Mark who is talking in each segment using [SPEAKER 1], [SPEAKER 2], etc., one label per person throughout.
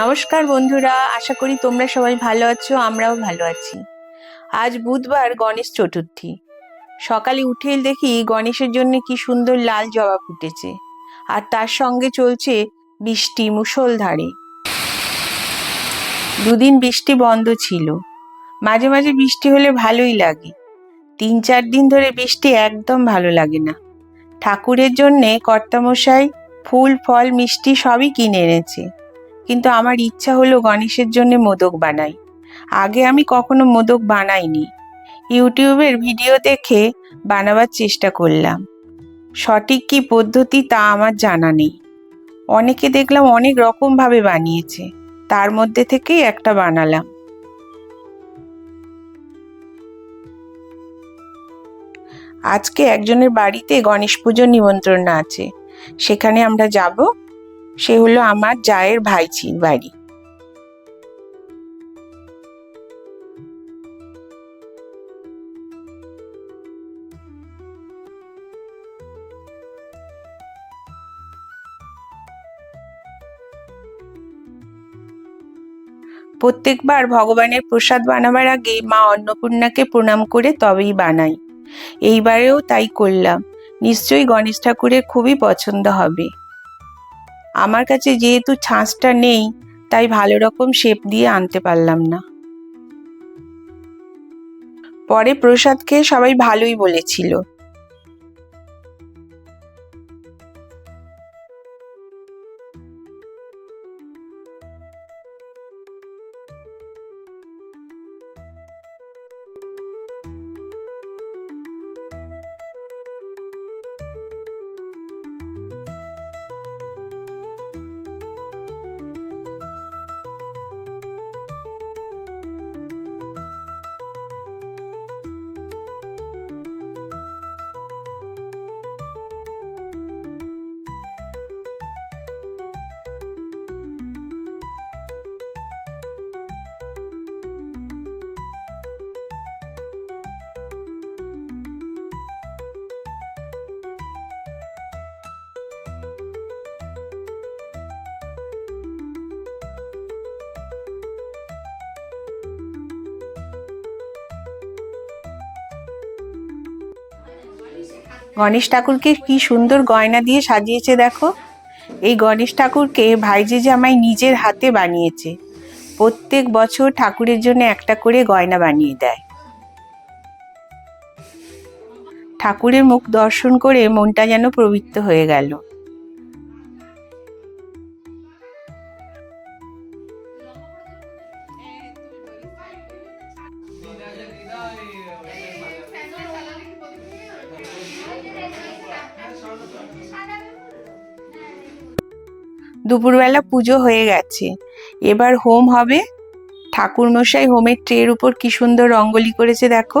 [SPEAKER 1] নমস্কার বন্ধুরা, আশা করি তোমরা সবাই ভালো আছো, আমরাও ভালো আছি। আজ বুধবার গণেশ চতুর্থী। সকালে উঠেই দেখি গণেশের জন্য কি সুন্দর লাল জবা ফুটেছে, আর তার সঙ্গে চলছে বৃষ্টি মুষলধারে। দুদিন বৃষ্টি বন্ধ ছিল। মাঝে মাঝে বৃষ্টি হলে ভালোই লাগে। তিন চার দিন ধরে বৃষ্টি একদম ভালো লাগে না। ঠাকুরের জন্যে কর্তামশাই ফুল, ফল, মিষ্টি সবই কিনে এনেছে। কিন্তু আমার ইচ্ছা হলো গণেশের জন্য মোদক বানাই। আগে আমি কখনো মোদক বানাইনি। ইউটিউবের ভিডিও দেখে বানাবার চেষ্টা করলাম। সঠিক কি পদ্ধতি তা আমার জানা নেই। অনেকে দেখলাম অনেক রকমভাবে বানিয়েছে। তার মধ্যে থেকেই একটা বানালাম। আজকে একজনের বাড়িতে গণেশ পুজোর নিমন্ত্রণ আছে। সেখানে আমরা যাব। সে হলো আমার জায়ের ভাইচির বাড়ি প্রত্যেকবার ভগবানের প্রসাদ বানাবার আগে মা অন্নপূর্ণাকে প্রণাম করে তবেই বানাই। এইবারেও তাই করলাম। নিশ্চয়ই গণেশ ঠাকুরের খুবই পছন্দ হবে। আমার কাছে যেহেতু ছাঁচটা নেই, তাই ভালো রকম শেপ দিয়ে আনতে পারলাম না। পরে প্রসাদকে সবাই ভালোই বলেছিল। গণেশ ঠাকুরকে কি সুন্দর গয়না দিয়ে সাজিয়েছে দেখো। এই গণেশ ঠাকুরকে ভাইজি জামাই নিজের হাতে বানিয়েছে। প্রত্যেক বছর ঠাকুরের জন্য একটা করে গয়না বানিয়ে দেয়। ঠাকুরের মুখ দর্শন করে মনটা যেন প্রবৃত্ত হয়ে গেল। দুপুরবেলা পুজো হয়ে গেছে। এবার হোম হবে। ঠাকুরমশাই হোমের ট্রের উপর কি সুন্দর রঙ্গলি করেছে দেখো।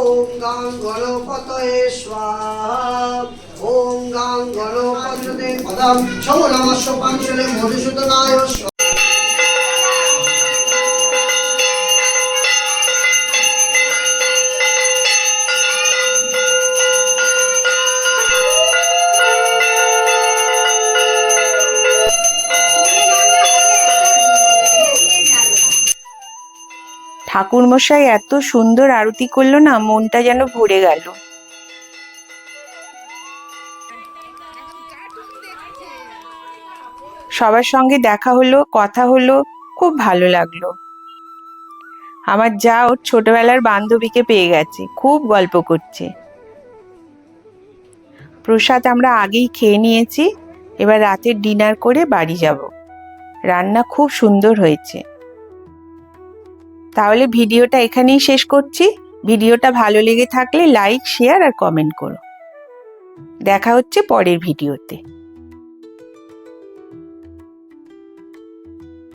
[SPEAKER 2] ওম গাং গণপতয়ে স্বাহা। ওম গাং গণপতয়ে পদম সৌনমস্য পাঞ্চলে মধুসূদনায় স্বাহা।
[SPEAKER 1] ঠাকুর মশাই এত সুন্দর আরতি করল না, মনটা যেন ভরে গেল। সবার সঙ্গে দেখা হলো, কথা হলো, খুব ভালো লাগল। আমার যা ওর ছোটবেলার বান্ধবীকে পেয়ে গেছে, খুব গল্প করছে। প্রসাদ আমরা আগেই খেয়ে নিয়েছি, এবার রাতের ডিনার করে বাড়ি যাব। রান্না খুব সুন্দর হয়েছে। তাহলে ভিডিওটা এখানেই শেষ করছি। ভিডিওটা ভালো লেগে থাকলে লাইক, শেয়ার আর কমেন্ট করো। দেখা হচ্ছে পরের ভিডিওতে।